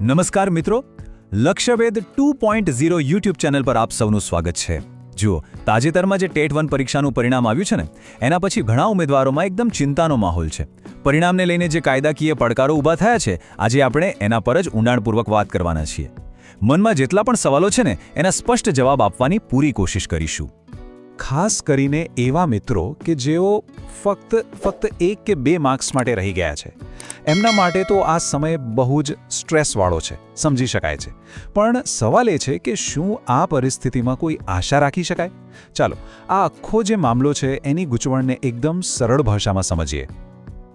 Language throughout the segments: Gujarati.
નમસ્કાર મિત્રો. Lakshyaved two point zero YouTube channel પર આપ સૌનું સ્વાગત છે. જુઓ, તાજેતરમાં જે ટેટ વન પરીક્ષાનું પરિણામ આવ્યું છે ને, એના પછી ઘણા ઉમેદવારોમાં એકદમ ચિંતાનો માહોલ છે. પરિણામને લઈને જે કાયદાકીય પડકારો ઊભા થયા છે, આજે આપણે એના પર જ ઊંડાણપૂર્વક વાત કરવાના છીએ. મનમાં જેટલા પણ સવાલો છે ને, એના સ્પષ્ટ જવાબ આપવાની પૂરી કોશિશ કરીશું. ખાસ કરીને એવા મિત્રો કે જેઓ ફક્ત ફક્ત એક કે બે માર્ક્સ માટે રહી ગયા છે. એમના માટે તો આ સમય બહુ જ સ્ટ્રેસવાળો છે, સમજી શકાય છે. પણ સવાલ એ છે કે શું આ પરિસ્થિતિમાં કોઈ આશા રાખી શકાય? ચાલો, આ આખો જે મામલો છે એની ગૂંચવણને એકદમ સરળ ભાષામાં સમજીએ.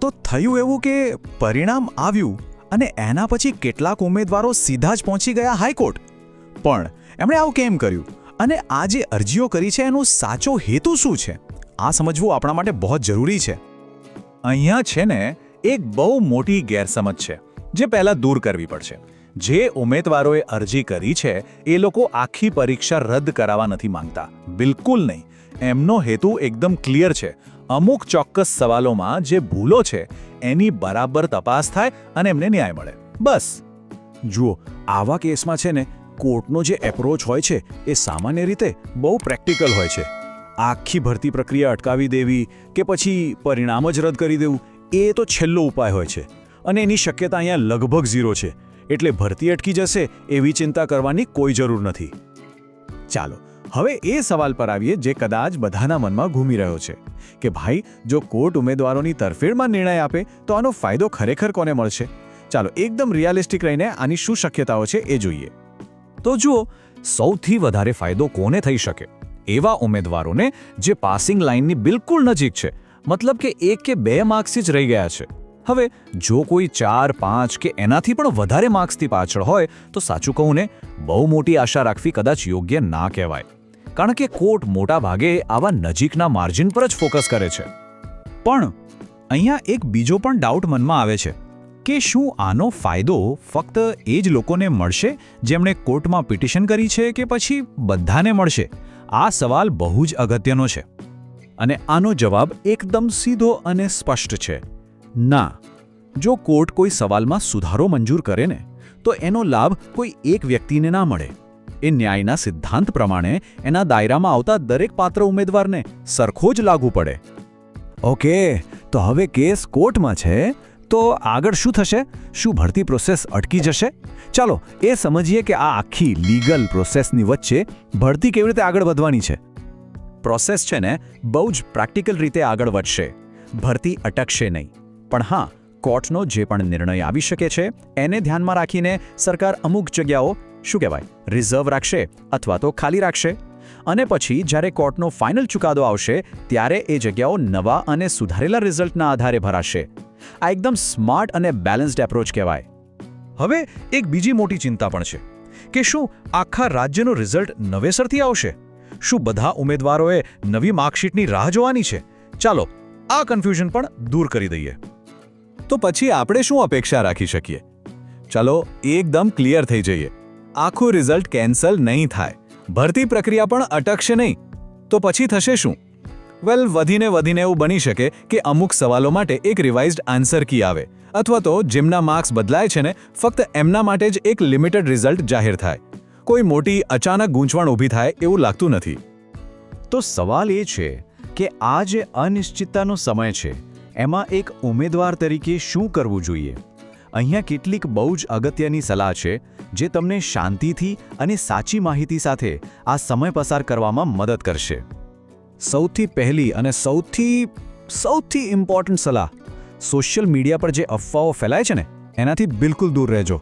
તો થયું એવું કે પરિણામ આવ્યું અને એના પછી કેટલાક ઉમેદવારો સીધા જ પહોંચી ગયા હાઈકોર્ટ. પણ એમણે આવું કેમ કર્યું? અને આ જે અરજીઓ કરી છે, એનો સાચો હેતુ શું છે? આ સમજવું આપણા માટે બહુ જરૂરી છે. અહીંયા છે ને, એક બહુ મોટી ગેરસમજ છે, જે પહેલાં દૂર કરવી પડશે. જે ઉમેદવારોએ અરજી કરી છે, એ લોકો આખી પરીક્ષા રદ કરાવવા નથી માંગતા. બિલકુલ નહીં. એમનો હેતુ એકદમ ક્લિયર છે. અમુક ચોક્કસ સવાલોમાં જે ભૂલો છે, એની બરાબર તપાસ થાય અને એમને ન્યાય મળે. બસ. જુઓ, આવા કેસમાં છે ને કોર્ટનો જે એપ્રોચ હોય છે, એ સામાન્ય રીતે બહુ પ્રેક્ટિકલ હોય છે. આખી ભરતી પ્રક્રિયા અટકાવી દેવી કે પછી પરિણામ જ રદ કરી દેવું, એ તો છેલ્લો ઉપાય હોય છે. અને એની શક્યતા અહીંયા લગભગ ઝીરો છે. એટલે ભરતી અટકી જશે એવી ચિંતા કરવાની કોઈ જરૂર નથી. ચાલો, હવે એ સવાલ પર આવીએ જે કદાચ બધાના મનમાં ઘૂમી રહ્યો છે. કે ભાઈ, જો કોર્ટ ઉમેદવારોની તરફેણમાં નિર્ણય આપે, તો આનો ફાયદો ખરેખર કોને મળશે? ચાલો, એકદમ રિયાલિસ્ટિક રહીને આની શું શક્યતાઓ છે એ જોઈએ. તો જુઓ, સૌથી વધારે ફાયદો કોને થઈ શકે? એવા ઉમેદવારોને જે પાસિંગ લાઇનની બિલકુલ નજીક છે, મતલબ કે એક કે બે માર્ક્સથી જ રહી ગયા છે. હવે, જો કોઈ ચાર, પાંચ કે એનાથી પણ વધારે માર્ક્સથી પાછળ હોય, તો સાચું કહું ને, બહુ મોટી આશા રાખવી કદાચ યોગ્ય ના કહેવાય. કારણ કે કોર્ટ મોટા ભાગે આવા નજીકના માર્જિન પર જ ફોકસ કરે છે. પણ, અહીંયા એક બીજો પણ ડાઉટ મનમાં આવે છે. કે શું આનો ફાયદો ફક્ત એ જ લોકોને મળશે જેમણે કોર્ટમાં પિટિશન કરી છે કે પછી બધાને મળશે? આ સવાલ બહુ જ અગત્યનો છે. અને આનો જવાબ એકદમ સીધો અને સ્પષ્ટ છે. ના, જો કોર્ટ કોઈ સવાલમાં સુધારો મંજૂર કરે ને, તો એનો લાભ કોઈ એક વ્યક્તિને ના મળે. એ ન્યાયના સિદ્ધાંત પ્રમાણે એના દાયરામાં આવતા દરેક પાત્ર ઉમેદવારને સરખો જ લાગુ પડે. ઓકે, તો હવે કેસ કોર્ટમાં છે? તો આગળ શું થશે? શું ભરતી પ્રોસેસ અટકી જશે? ચાલો એ સમજીએ કે આ આખી લીગલ પ્રોસેસની વચ્ચે ભરતી કેવી રીતે આગળ વધવાની છે. પ્રોસેસ છે ને બહુ જ પ્રેક્ટિકલ રીતે આગળ વધશે. ભરતી અટકશે નહીં. પણ હા કોર્ટનો જે પણ નિર્ણય આવી શકે છે, એને ધ્યાનમાં રાખીને સરકાર અમુક જગ્યાઓ, શું કહેવાય રિઝર્વ રાખશે અથવા તો ખાલી રાખશે. અને પછી જ્યારે કોર્ટનો ફાઇનલ ચુકાદો આવશે, ત્યારે એ જગ્યાઓ નવા અને સુધારેલા રિઝલ્ટના આધારે ભરાશે. આ એકદમ સ્માર્ટ અને બેલેન્સ્ડ એપ્રોચ કહેવાય. હવે એક બીજી મોટી ચિંતા પણ છે, કે શું આખા રાજ્યનું રિઝલ્ટ નવેસરથી આવશે? શું બધા ઉમેદવારોએ નવી માર્કશીટની રાહ જોવાની છે? ચાલો, આ કન્ફ્યુઝન પણ દૂર કરી દઈએ. તો પછી આપણે શું અપેક્ષા રાખી શકીએ? ચાલો, એકદમ ક્લિયર થઈ જઈએ. આખું રિઝલ્ટ કેન્સલ નહીં થાય. ભરતી પ્રક્રિયા પણ અટકશે નહીં. તો પછી થશે શું? વેલ વધીને વધીને એવું બની શકે કે અમુક સવાલો માટે એક રિવાઇઝડ આન્સર કી આવે. અથવા તો જેમના માર્ક્સ બદલાય છે ને, ફક્ત એમના માટે જ એક લિમિટેડ રિઝલ્ટ જાહેર થાય. કોઈ મોટી અચાનક ગૂંચવણ ઊભી થાય એવું લાગતું નથી. તો સવાલ એ છે કે આ જે અનિશ્ચિતતાનો સમય છે, એમાં એક ઉમેદવાર તરીકે શું કરવું જોઈએ? અહીંયા કેટલીક બહુ જ અગત્યની સલાહ છે, જે તમને શાંતિથી અને સાચી માહિતી સાથે આ સમય પસાર કરવામાં મદદ કરશે. સૌથી પહેલી અને સૌથી સૌથી ઇમ્પોર્ટન્ટ સલાહ સોશિયલ મીડિયા પર જે અફવાઓ ફેલાય છે ને, એનાથી બિલકુલ દૂર રહેજો.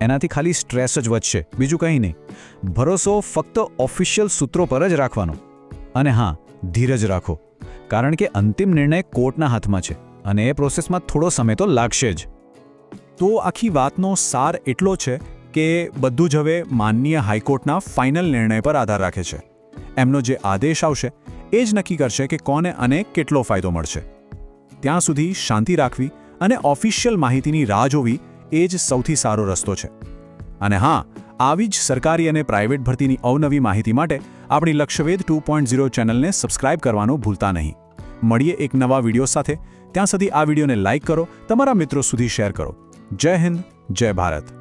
એનાથી ખાલી સ્ટ્રેસ જ વધશે, બીજું કંઈ નહીં. ભરોસો ફક્ત ઓફિશિયલ સૂત્રો પર જ રાખવાનો. અને હા, ધીરજ રાખો. કારણ કે અંતિમ નિર્ણય કોર્ટના હાથમાં છે અને એ પ્રોસેસમાં થોડો સમય તો લાગશે જ. તો આખી વાતનો સાર એટલો છે કે બધું જ હવે માનનીય હાઈકોર્ટના ફાઇનલ નિર્ણય પર આધાર રાખે છે. એમનો જે આદેશ આવશે એ જ નક્કી કરશે કે કોને અને કેટલો ફાયદો મળશે. ત્યાં સુધી શાંતિ રાખવી અને ઓફિશિયલ માહિતીની રાહ જોવી એ જ સૌથી સારો રસ્તો છે. અને હા, આવી જ સરકારી અને પ્રાઇવેટ ભરતીની અવનવી માહિતી માટે આપણી લક્ષ્યવેદ ટુ પોઈન્ટ ઝીરો ચેનલને સબસ્ક્રાઇબ કરવાનું ભૂલતા નહીં. મળીએ એક નવા વીડિયો સાથે. ત્યાં સુધી આ વિડીયોને લાઇક કરો, તમારા મિત્રો સુધી શેર કરો. જય હિન્દ, જય ભારત.